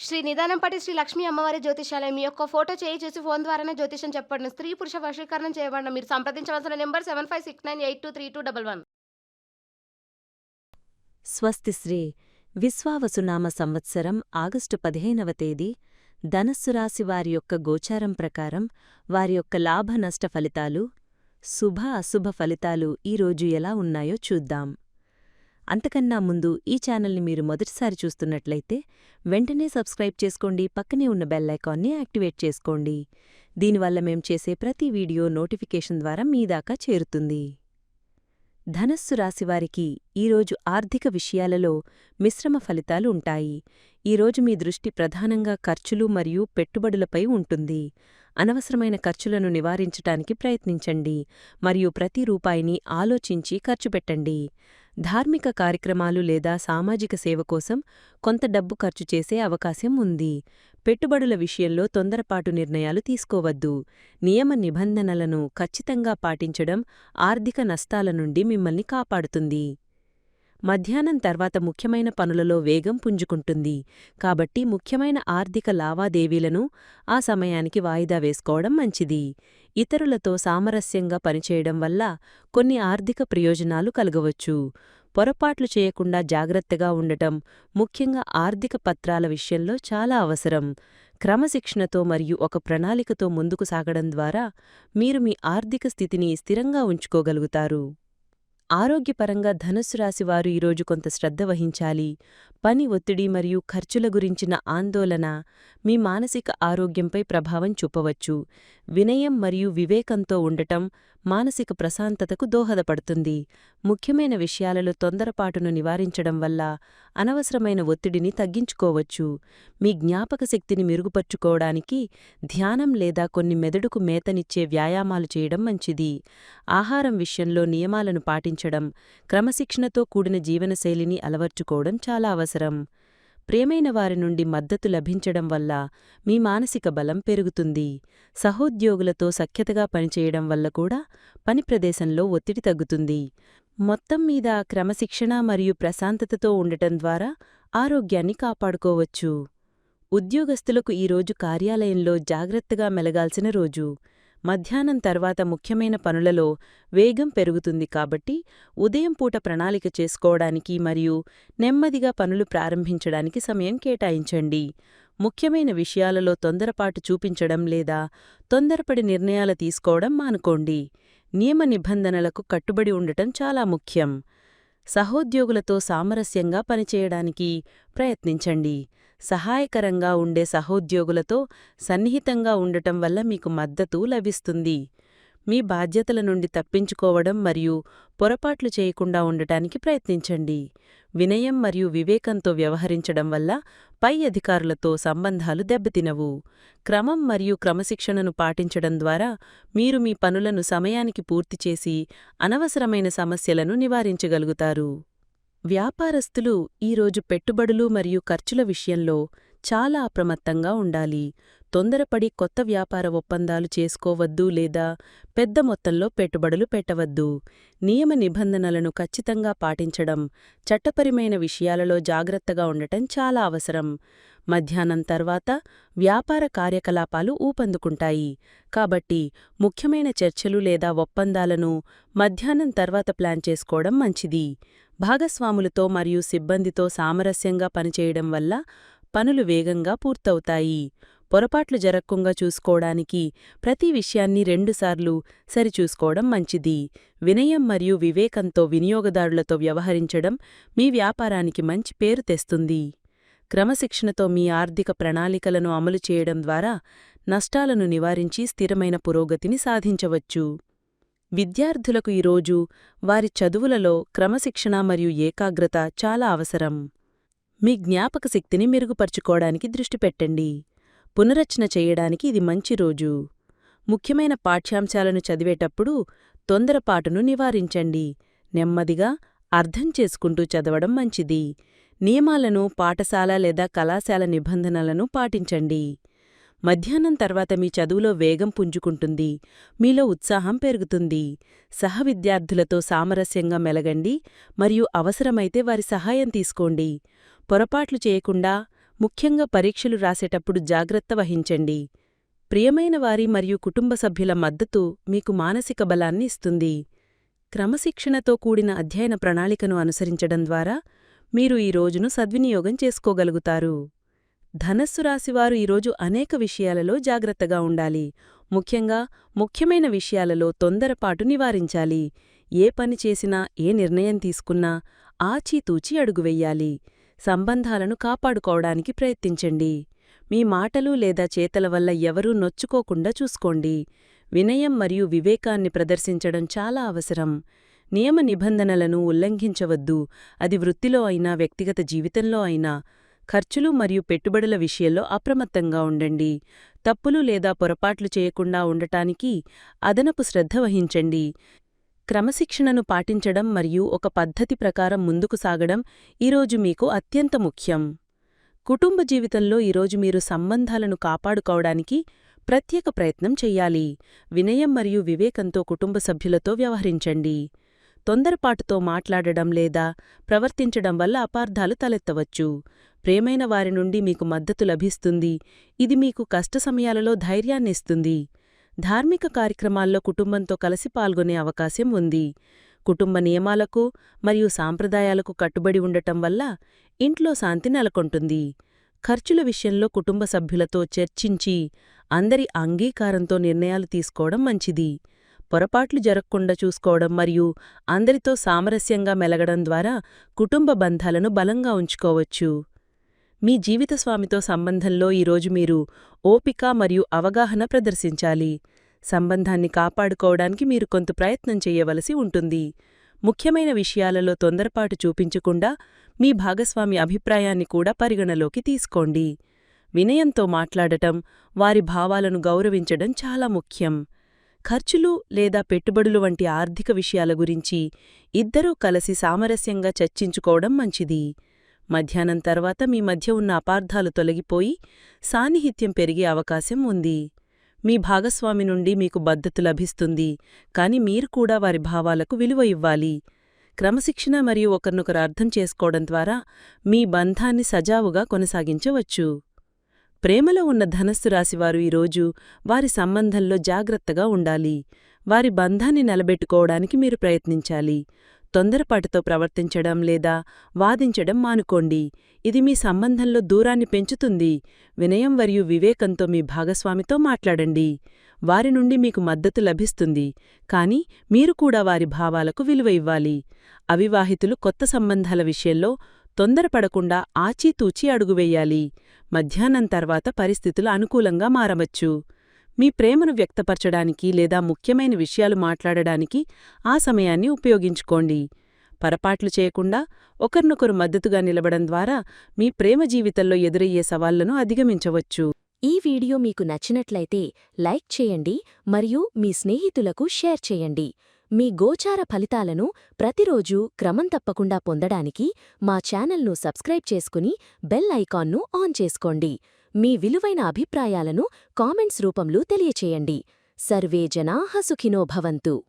శ్రీ నిదానంపాటి శ్రీ లక్ష్మీ అమ్మవారి జ్యోతిషాలయం. మీ యొక్క ఫోటో చేయి చూసి ఫోన్ ద్వారానే జ్యోతిషం చెప్పండి. స్త్రీ పురుష వశీకరణం చేయబడిన మీరు సంప్రదించవలసిన number seven five six nine eight two three two double one. స్వస్తి శ్రీ విశ్వావసునామ సంవత్సరం ఆగస్టు పదిహేనవ తేదీ. ధనస్సు రాశి వారి యొక్క గోచారం ప్రకారం వారి యొక్క లాభ నష్ట ఫలితాలు శుభ అశుభ ఫలితాలు ఈరోజు ఎలా ఉన్నాయో చూద్దాం. అంతకన్నా ముందు ఈ ఛానల్ని మీరు మొదటిసారి చూస్తున్నట్లయితే వెంటనే సబ్స్క్రైబ్ చేసుకోండి పక్కనే ఉన్న బెల్ ఐకాన్ని యాక్టివేట్ చేసుకోండి. దీనివల్ల మేం చేసే ప్రతి వీడియో నోటిఫికేషన్ ద్వారా మీ దాకా చేరుతుంది. ధనస్సు రాశివారికి ఈరోజు ఆర్థిక విషయాలలో మిశ్రమ ఫలితాలు ఉంటాయి. ఈరోజు మీ దృష్టి ప్రధానంగా ఖర్చులు మరియు పెట్టుబడులపై ఉంటుంది. అనవసరమైన ఖర్చులను నివారించటానికి ప్రయత్నించండి మరియు ప్రతి రూపాయిని ఆలోచించి ఖర్చు పెట్టండి. ధార్మిక కార్యక్రమాలు లేదా సామాజిక సేవ కోసం కొంత డబ్బు ఖర్చు చేసే అవకాశం ఉంది. పెట్టుబడుల విషయంలో తొందరపాటు నిర్ణయాలు తీసుకోవద్దు. నియమ నిబంధనలను ఖచ్చితంగా పాటించడం ఆర్థిక నష్టాల నుండి మిమ్మల్ని కాపాడుతుంది. మధ్యాహ్నం తర్వాత ముఖ్యమైన పనులలో వేగం పుంజుకుంటుంది. కాబట్టి ముఖ్యమైన ఆర్థిక లావాదేవీలను ఆ సమయానికి వాయిదా వేసుకోవడం మంచిది. ఇతరులతో సామరస్యంగా పనిచేయడం వల్ల కొన్ని ఆర్థిక ప్రయోజనాలు కలగవచ్చు. పొరపాట్లు చేయకుండా జాగ్రత్తగా ఉండటం ముఖ్యంగా ఆర్థిక పత్రాల విషయంలో చాలా అవసరం. క్రమశిక్షణతో మరియు ఒక ప్రణాళికతో ముందుకు సాగడం ద్వారా మీరు మీ ఆర్థిక స్థితిని స్థిరంగా ఉంచుకోగలుగుతారు. ఆరోగ్యపరంగా ధనుసు రాశివారు ఈరోజు కొంత శ్రద్ధ వహించాలి. పని ఒత్తిడి మరియు ఖర్చుల గురించిన ఆందోళన మీ మానసిక ఆరోగ్యంపై ప్రభావం చూపవచ్చు. వినయం మరియు వివేకంతో ఉండటం మానసిక ప్రశాంతతకు దోహదపడుతుంది. ముఖ్యమైన విషయాలలో తొందరపాటును నివారించడం వల్ల అనవసరమైన ఒత్తిడిని తగ్గించుకోవచ్చు. మీ జ్ఞాపక శక్తిని మెరుగుపర్చుకోవడానికి ధ్యానం లేదా కొన్ని మెదడుకు మేతనిచ్చే వ్యాయామాలు చేయడం మంచిది. ఆహారం విషయంలో నియమాలను పాటించడం క్రమశిక్షణతో కూడిన జీవనశైలిని అలవర్చుకోవడం చాలా అవసరం. ప్రేమైన వారి నుండి మద్దతు లభించడం వల్ల మీ మానసిక బలం పెరుగుతుంది. సహోద్యోగులతో సఖ్యతగా పనిచేయడం వల్ల కూడా పని ప్రదేశంలో ఒత్తిడి తగ్గుతుంది. మొత్తం మీద క్రమశిక్షణ మరియు ప్రశాంతతతో ఉండటం ద్వారా ఆరోగ్యాన్ని కాపాడుకోవచ్చు. ఉద్యోగస్తులకు ఈరోజు కార్యాలయంలో జాగ్రత్తగా మెలగాల్సిన రోజు. మధ్యాహ్నం తర్వాత ముఖ్యమైన పనులలో వేగం పెరుగుతుంది కాబట్టి ఉదయం పూట ప్రణాళిక చేసుకోవడానికి మరియు నెమ్మదిగా పనులు ప్రారంభించడానికి సమయం కేటాయించండి. ముఖ్యమైన విషయాలలో తొందరపాటు చూపించడం లేదా తొందరపడి నిర్ణయాలు తీసుకోవడం మానుకోండి. నియమ నిబంధనలకు కట్టుబడి ఉండటం చాలా ముఖ్యం. సహోద్యోగులతో సామరస్యంగా పనిచేయడానికి ప్రయత్నించండి. సహాయకరంగా ఉండే సహోద్యోగులతో సన్నిహితంగా ఉండటం వల్ల మీకు మద్దతు లభిస్తుంది. మీ బాధ్యతల నుండి తప్పించుకోవడం మరియు పొరపాట్లు చేయకుండా ఉండటానికి ప్రయత్నించండి. వినయం మరియు వివేకంతో వ్యవహరించడం వల్ల పై అధికారులతో సంబంధాలు దెబ్బతినవు. క్రమం మరియు క్రమశిక్షణను పాటించడం ద్వారా మీరు మీ పనులను సమయానికి పూర్తి చేసి అనవసరమైన సమస్యలను నివారించగలుగుతారు. వ్యాపారస్తులు ఈరోజు పెట్టుబడులు మరియు ఖర్చుల విషయంలో చాలా అప్రమత్తంగా ఉండాలి. తొందరపడి కొత్త వ్యాపార ఒప్పందాలు చేసుకోవద్దు లేదా పెద్ద మొత్తంలో పెట్టుబడులు పెట్టవద్దు. నియమ నిబంధనలను ఖచ్చితంగా పాటించడం చట్టపరమైన విషయాలలో జాగ్రత్తగా ఉండటం చాలా అవసరం. మధ్యాహ్నం తర్వాత వ్యాపార కార్యకలాపాలు ఊపందుకుంటాయి. కాబట్టి ముఖ్యమైన చర్చలు లేదా ఒప్పందాలను మధ్యాహ్నం తర్వాత ప్లాన్ చేసుకోవడం మంచిది. భాగస్వాములతో మరియు సిబ్బందితో సామరస్యంగా పనిచేయడం వల్ల పనులు వేగంగా పూర్తవుతాయి. పొరపాట్లు జరక్కుండా చూసుకోవడానికి ప్రతి విషయాన్ని రెండుసార్లు సరిచూసుకోవడం మంచిది. వినయం మరియు వివేకంతో వినియోగదారులతో వ్యవహరించడం మీ వ్యాపారానికి మంచి పేరు తెస్తుంది. క్రమశిక్షణతో మీ ఆర్థిక ప్రణాళికలను అమలు చేయడం ద్వారా నష్టాలను నివారించి స్థిరమైన పురోగతిని సాధించవచ్చు. విద్యార్థులకు ఈరోజు వారి చదువులలో క్రమశిక్షణ మరియు ఏకాగ్రత చాలా అవసరం. మీ జ్ఞాపక శక్తిని మెరుగుపరుచుకోవడానికి దృష్టి పెట్టండి. పునరచన చేయడానికి ఇది మంచి రోజు. ముఖ్యమైన పాఠ్యాంశాలను చదివేటప్పుడు తొందరపాటును నివారించండి. నెమ్మదిగా అర్థం చేసుకుంటూ చదవడం మంచిది. నియమాలను పాఠశాల లేదా కళాశాల నిబంధనలను పాటించండి. మధ్యాహ్నం తర్వాత మీ చదువులో వేగం పుంజుకుంటుంది మీలో ఉత్సాహం పెరుగుతుంది. సహవిద్యార్థులతో సామరస్యంగా మెలగండి మరియు అవసరమైతే వారి సహాయం తీసుకోండి. పొరపాట్లు చేయకుండా ముఖ్యంగా పరీక్షలు రాసేటప్పుడు జాగ్రత్త వహించండి. ప్రియమైన వారి మరియు కుటుంబ సభ్యుల మద్దతు మీకు మానసిక బలాన్ని ఇస్తుంది. క్రమశిక్షణతో కూడిన అధ్యయన ప్రణాళికను అనుసరించడం ద్వారా మీరు ఈ రోజును సద్వినియోగం చేసుకోగలుగుతారు. ధనస్సు రాశివారు ఈరోజు అనేక విషయాలలో జాగ్రత్తగా ఉండాలి. ముఖ్యంగా ముఖ్యమైన విషయాలలో తొందరపాటు నివారించాలి. ఏ పని చేసినా ఏ నిర్ణయం తీసుకున్నా ఆచితూచి అడుగువెయ్యాలి సంబంధాలను కాపాడుకోవడానికి ప్రయత్నించండి. మీ మాటలు లేదా చేతల వల్ల ఎవరూ నొచ్చుకోకుండా చూసుకోండి. వినయం మరియు వివేకాన్ని ప్రదర్శించడం చాలా అవసరం. నియమ నిబంధనలను ఉల్లంఘించవద్దు. అది వృత్తిలో అయినా వ్యక్తిగత జీవితంలో అయినా ఖర్చులు మరియు పెట్టుబడుల విషయంలో అప్రమత్తంగా ఉండండి. తప్పులు లేదా పొరపాట్లు చేయకుండా ఉండటానికి అదనపు శ్రద్ధ వహించండి. క్రమశిక్షణను పాటించడం మరియు ఒక పద్ధతి ప్రకారం ముందుకు సాగడం ఈరోజు మీకు అత్యంత ముఖ్యం. కుటుంబ జీవితంలో ఈరోజు మీరు సంబంధాలను కాపాడుకోవడానికి ప్రత్యేక ప్రయత్నం చెయ్యాలి వినయం మరియు వివేకంతో కుటుంబ సభ్యులతో వ్యవహరించండి. తొందరపాటుతో మాట్లాడడం లేదా ప్రవర్తించడం వల్ల అపార్థాలు తలెత్తవచ్చు. ప్రేమైన వారి నుండి మీకు మద్దతు లభిస్తుంది. ఇది మీకు కష్ట సమయాలలో ధైర్యాన్నిస్తుంది. ధార్మిక కార్యక్రమాల్లో కుటుంబంతో కలిసి పాల్గొనే అవకాశం ఉంది. కుటుంబ నియమాలకు మరియు సాంప్రదాయాలకు కట్టుబడి ఉండటం వల్ల ఇంట్లో శాంతి నెలకొంటుంది. ఖర్చుల విషయంలో కుటుంబ సభ్యులతో చర్చించి అందరి అంగీకారంతో నిర్ణయాలు తీసుకోవడం మంచిది. పొరపాట్లు జరగకుండా చూసుకోవడం మరియు అందరితో సామరస్యంగా మెలగడం ద్వారా కుటుంబ బంధాలను బలంగా ఉంచుకోవచ్చు. మీ జీవితస్వామితో సంబంధంలో ఈరోజు మీరు ఓపిక మరియు అవగాహన ప్రదర్శించాలి. సంబంధాన్ని కాపాడుకోవడానికి మీరు కొంత ప్రయత్నం చేయవలసి ఉంటుంది. ముఖ్యమైన విషయాలలో తొందరపాటు చూపించకుండా మీ భాగస్వామి అభిప్రాయాన్ని కూడా పరిగణలోకి తీసుకోండి. వినయంతో మాట్లాడటం వారి భావాలను గౌరవించడం చాలా ముఖ్యం. ఖర్చులు లేదా పెట్టుబడులు వంటి ఆర్థిక విషయాల గురించి ఇద్దరూ కలిసి సామరస్యంగా చర్చించుకోవడం మంచిది. మధ్యాహ్నం తర్వాత మీ మధ్య ఉన్న అపార్థాలు తొలగిపోయి సాన్నిహిత్యం పెరిగే అవకాశం ఉంది. మీ భాగస్వామి నుండి మీకు బద్దతు లభిస్తుంది కాని మీరు కూడా వారి భావాలకు విలువ ఇవ్వాలి. క్రమశిక్షణ మరియు ఒకరినొకరు అర్థం చేసుకోవడం ద్వారా మీ బంధాన్ని సజావుగా కొనసాగించవచ్చు. ప్రేమలో ఉన్న ధనస్సు రాశివారు ఈరోజు వారి సంబంధంలో జాగ్రత్తగా ఉండాలి. వారి బంధాన్ని నిలబెట్టుకోవడానికి మీరు ప్రయత్నించాలి. తొందరపాటుతో ప్రవర్తించడం లేదా వాదించడం మానుకోండి. ఇది మీ సంబంధంలో దూరాన్ని పెంచుతుంది. వినయం మరియు వివేకంతో మీ భాగస్వామితో మాట్లాడండి. వారి నుండి మీకు మద్దతు లభిస్తుంది. కాని మీరు కూడా వారి భావాలకు విలువ ఇవ్వాలి. అవివాహితులు కొత్త సంబంధాల విషయంలో తొందరపడకుండా ఆచీతూచి అడుగువేయాలి. మధ్యాహ్నం తర్వాత పరిస్థితులు అనుకూలంగా మారవచ్చు. మీ ప్రేమను వ్యక్తపరచడానికి లేదా ముఖ్యమైన విషయాలు మాట్లాడడానికి ఆ సమయాన్ని ఉపయోగించుకోండి. పొరపాట్లు చేయకుండా ఒకరినొకరు మద్దతుగా నిలబడం ద్వారా మీ ప్రేమ జీవితంలో ఎదురయ్యే సవాళ్ళను అధిగమించవచ్చు. ఈ వీడియో మీకు నచ్చినట్లయితే లైక్ చేయండి మరియు మీ స్నేహితులకు షేర్ చేయండి. మీ గోచార ఫలితాలను ప్రతిరోజూ క్రమం తప్పకుండా పొందడానికి మా ఛానల్ను సబ్స్క్రైబ్ చేసుకుని బెల్ ఐకాన్ను ఆన్ చేసుకోండి. మీ విలువైన అభిప్రాయాలను కామెంట్స్ రూపంలో తెలియచేయండి. సర్వే జనాః సుఖినో భవంతు.